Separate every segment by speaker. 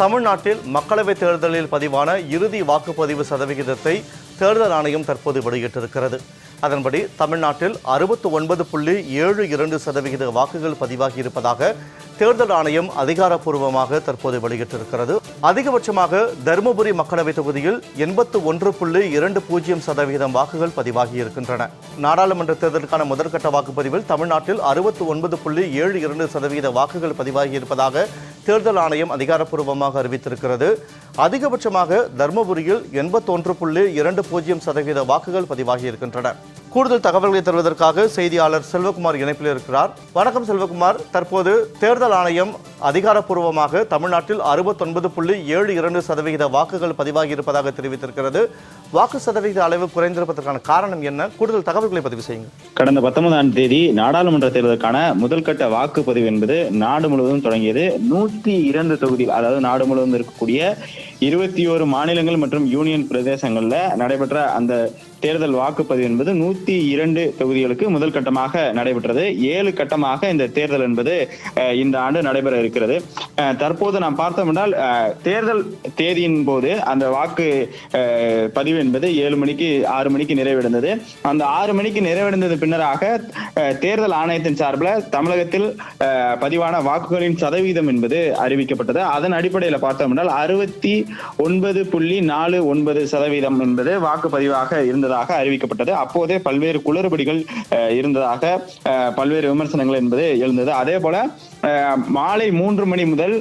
Speaker 1: தமிழ்நாட்டில் மக்களவைத் தேர்தலில் பதிவான இறுதி வாக்குப்பதிவு சதவிகிதத்தை தேர்தல் ஆணையம் தற்போது வெளியிட்டிருக்கிறது. அதன்படி தமிழ்நாட்டில் அறுபத்து ஒன்பது புள்ளி ஏழு இரண்டு சதவிகித வாக்குகள் பதிவாகி இருப்பதாக தேர்தல் ஆணையம் அதிகாரப்பூர்வமாக தற்போது வெளியிட்டிருக்கிறது. அதிகபட்சமாக தருமபுரி மக்களவைத் தொகுதியில் எண்பத்து ஒன்று புள்ளி இரண்டு பூஜ்ஜியம் சதவிகிதம் வாக்குகள் பதிவாகி இருக்கின்றன நாடாளுமன்ற தேர்தலுக்கான முதற்கட்ட வாக்குப்பதிவில் தமிழ்நாட்டில் அறுபத்து ஒன்பது புள்ளி ஏழு இரண்டு சதவிகித வாக்குகள் பதிவாகியிருப்பதாக தேர்தல் ஆணையம் அதிகாரப்பூர்வமாக அறிவித்திருக்கிறது. அதிகபட்சமாக தருமபுரியில் எண்பத்தொன்று புள்ளி இரண்டு பூஜ்ஜியம் சதவீத வாக்குகள் பதிவாகியிருக்கின்றன. கூடுதல் தகவல்களை தருவதற்காக செய்தியாளர் செல்வகுமார் இணைப்பில் இருக்கிறார். வணக்கம் செல்வகுமார். தற்போது தேர்தல் ஆணையம் அதிகாரப்பூர்வமாக தமிழ்நாட்டில் அறுபத்தொன்பது புள்ளி ஏழு இரண்டு சதவிகித வாக்குகள் பதிவாகி இருப்பதாக தெரிவித்திருக்கிறது. வாக்கு சதவிகித அளவு குறைந்திருப்பதற்கான காரணம் என்ன? கூடுதல் தகவல்களை பதிவு செய்யுங்க
Speaker 2: கடந்த பத்தொன்பதாம் தேதி நாடாளுமன்ற தேர்தலுக்கான முதல்கட்ட வாக்குப்பதிவு என்பது நாடு முழுவதும் தொடங்கியது. நூத்தி இரண்டு தொகுதி அதாவது நாடு முழுவதும் இருக்கக்கூடிய இருபத்தி ஓரு மாநிலங்கள் மற்றும் யூனியன் பிரதேசங்கள்ல நடைபெற்ற அந்த தேர்தல் வாக்குப்பதிவு என்பது நூத்தி இரண்டு தொகுதிகளுக்கு முதல் கட்டமாக நடைபெற்றது. ஏழு கட்டமாக இந்த தேர்தல் என்பது இந்த ஆண்டு நடைபெற இருக்கிறது. தற்போது நாம் பார்த்தோம் என்றால் தேர்தல் தேதியின் போது அந்த வாக்கு பதிவு என்பது ஏழு மணிக்கு ஆறு மணிக்கு நிறைவடைந்தது. அந்த ஆறு மணிக்கு நிறைவடைந்தது பின்னராக தேர்தல் ஆணையத்தின் சார்பில் தமிழகத்தில் பதிவான வாக்குகளின் சதவீதம் என்பது அறிவிக்கப்பட்டது. அதன் அடிப்படையில் பார்த்தோம் என்றால் அறுபத்தி ஒன்பது புள்ளி நாலு ஒன்பது சதவீதம் என்பது வாக்குப்பதிவாக இருந்ததாக அறிவிக்கப்பட்டது. அப்போதே பல்வேறு குளறுபடிகள் இருந்ததாக பல்வேறு விமர்சனங்கள் என்பது எழுந்தது. அதே போல மாலை மூன்று மணி முதல்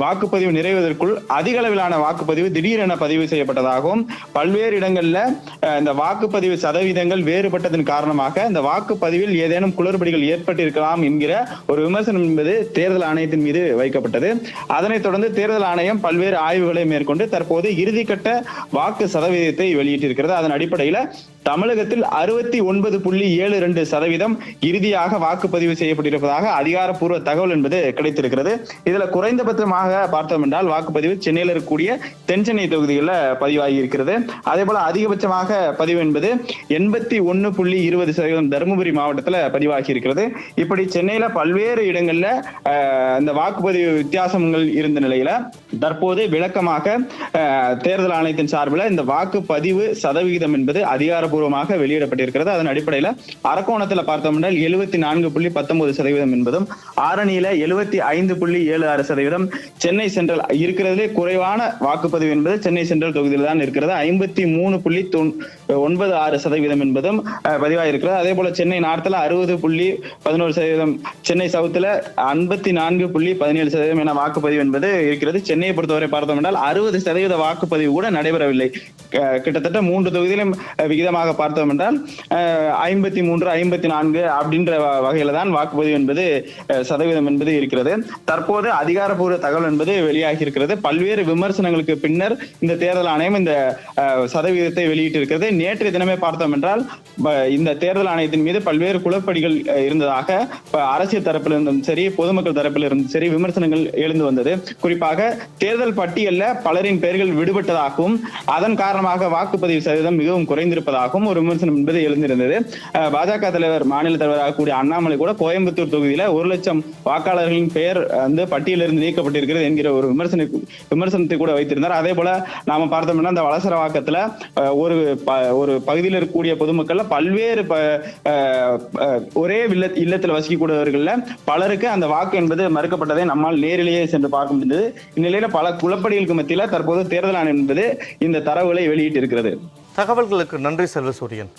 Speaker 2: வாக்குப்பதிவு நிறைவதற்குள் அதிக அளவிலான வாக்குப்பதிவு திடீரென பதிவு செய்யப்பட்டதாகவும் பல்வேறு இடங்களில் இந்த வாக்குப்பதிவு சதவீதங்கள் வேறுபட்டதன் காரணமாக இந்த வாக்குப்பதிவில் ஏதேனும் குளறுபடிகள் ஏற்பட்டிருக்கலாம் என்கிற ஒரு விமர்சனம் என்பது தேர்தல் ஆணையத்தின் மீது வைக்கப்பட்டது. அதனைத் தொடர்ந்து தேர்தல் ஆணையம் பல்வேறு ஆய்வுகளை மேற்கொண்டு தற்போது இறுதிக்கட்ட வாக்கு சதவீதத்தை வெளியிட்டிருக்கிறது. அதன் அடிப்படையில் தமிழகத்தில் அறுபத்தி ஒன்பது புள்ளி ஏழு ரெண்டு சதவீதம் இறுதியாக வாக்குப்பதிவு செய்யப்பட்டிருப்பதாக அதிகாரப்பூர்வ தகவல் என்பது கிடைத்திருக்கிறது. இதுல குறைந்தபட்சமாக பார்த்தோம் என்றால் வாக்குப்பதிவு சென்னையில் இருக்கக்கூடிய தென்சென்னை தொகுதிகளில் பதிவாகி இருக்கிறது. அதே போல அதிகபட்சமாக பதிவு என்பது எண்பத்தி ஒன்னு புள்ளி இருபது சதவீதம் தருமபுரி மாவட்டத்தில் பதிவாகி இருக்கிறது. இப்படி சென்னையில பல்வேறு இடங்கள்ல இந்த வாக்குப்பதிவு வித்தியாசங்கள் இருந்த நிலையில தற்போது விளக்கமாக தேர்தல் ஆணையத்தின் சார்பில் இந்த வாக்குப்பதிவு சதவிகிதம் என்பது அதிகாரப்பூர்வமாக வெளியிடப்பட்டிருக்கிறது. அதன் அடிப்படையில் அரக்கோணத்தில் பார்த்தோம் என்றால் எழுபத்தி நான்கு புள்ளி பத்தொன்பது சதவீதம் என்பதும் ஆரணியில எழுபத்தி ஐந்து புள்ளி ஏழு ஆறு சதவீதம் சென்னை சென்ட்ரல் இருக்கிறதுலே குறைவான வாக்குப்பதிவு என்பது சென்னை சென்ட்ரல் தொகுதியில் தான் இருக்கிறது. ஐம்பத்தி மூணு புள்ளி ஒன்பது ஆறு சதவீதம் என்பதும் அஹ், பதிவாயிருக்கிறது. அதே போல சென்னை நார்த்தில் அறுபது புள்ளி பதினோரு சதவீதம் சென்னை சவுத்தில் ஐம்பத்தி நான்கு புள்ளி பதினேழு சதவீதம் என வாக்குப்பதிவு என்பது இருக்கிறது. சென்னையை பொறுத்தவரை பார்த்தோம் என்றால் அறுபது சதவீத வாக்குப்பதிவு கூட நடைபெறவில்லை. கிட்டத்தட்ட மூன்று தொகுதியிலும் விகிதமாக பார்த்தோம் என்றால் ஐம்பத்தி மூன்று ஐம்பத்தி நான்கு அப்படின்ற வகையில தான் வாக்குப்பதிவு என்பது சதவீதம் என்பது இருக்கிறது. தற்போது அதிகாரப்பூர்வ தகவல் என்பது வெளியாகி இருக்கிறது பல்வேறு விமர்சனங்களுக்கு பின்னர் இந்த தேர்தல் ஆணையம் இந்த அஹ், சதவீதத்தை வெளியிட்டிருக்கிறது. நேற்றைய தினமே பார்த்தோம் என்றால் இந்த தேர்தல் ஆணையத்தின் மீது பல்வேறு குளப்படிகள் இருந்ததாக அரசியல் தரப்பில் இருந்தும் சரி பொதுமக்கள் தரப்பில் இருந்தும் சரி விமர்சனங்கள் எழுந்து வந்தது. குறிப்பாக தேர்தல் பட்டியல்ல பலரின் பெயர்கள் விடுபட்டதாகவும் அதன் காரணமாக வாக்குப்பதிவு சதவீதம் மிகவும் குறைந்திருப்பதாகவும் ஒரு விமர்சனம் என்பது எழுந்திருந்தது. பாஜக தலைவர் மாநில தலைவராக கூடிய அண்ணாமலை கூட கோயம்புத்தூர் தொகுதியில ஒரு லட்சம் வாக்காளர்களின் பெயர் வந்து பட்டியலிருந்து நீக்கப்பட்டிருக்கிறது என்கிற ஒரு விமர்சன விமர்சனத்தை கூட வைத்திருந்தார். அதே போல நாம பார்த்தோம்னா அந்த வளசரவாக்கத்துல வாக்கத்துல ஒரு ப- ஒரு பகுதியில் இருக்கக்கூடிய பொதுமக்கள்ல பல்வேறு ப- ஒரே இல்ல இல்லத்தில் வசிக்கக்கூடியவர்கள்ல பலருக்கு அந்த வாக்கு என்பது மறுக்கப்பட்டதை நம்மால் நேரிலேயே சென்று பார்க்க முடிந்தது. இந்நிலையில பல குழப்படிகளுக்கு மத்தியில தற்போது தேர்தல் ஆணையம் என்பது இந்த தரவுகளை வெளியிட்டிருக்கிறது.
Speaker 1: தகவல்களுக்கு நன்றி செல்வசூரியன்